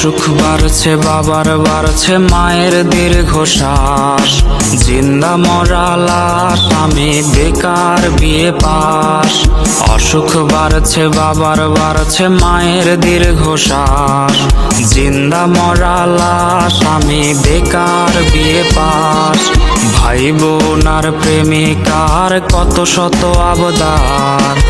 অসুখ বাড়ছে, বাবার বাড়ছে, মায়ের দীর্ঘশ্বাস। জিন্দা মরা লাশ, আমি বেকার বিয়ে পাস। অসুখ বাড়ছে, বাবার বাড়ছে, মায়ের দীর্ঘশ্বাস। জিন্দা মরা লাশ, আমি বেকার বিয়ে পাস। ভাই বোন আর প্রেমিকার কত শত আবদার।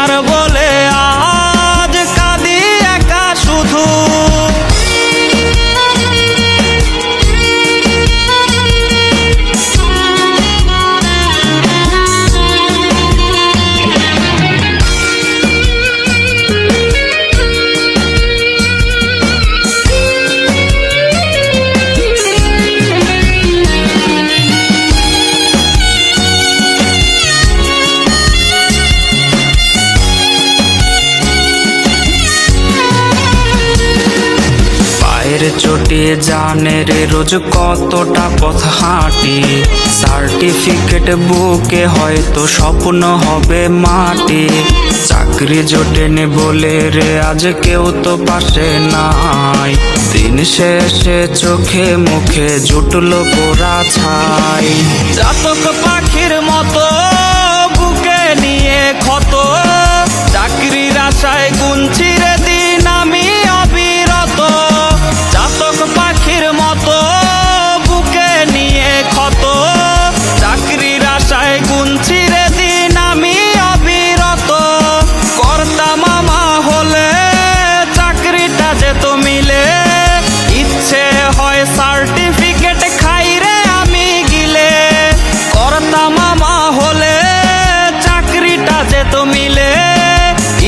বেকার চোটে জানে রে রোজ কতটা পথ হাঁটি? সার্টিফিকেট বুকে হয়তো স্বপ্ন হবে মাটি। চাকরি জোটেনি বলে রে, আজ কেউ তো পাশে নাই। দিন শেষে চোখে মুখে জুটলো পোড়া ছাই। জাতক পাখির মতো বুকে নিয়ে ক্ষত। চাকরির আশায় তো মিলে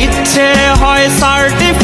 ইচ্ছে হয় সার্টিফিকেট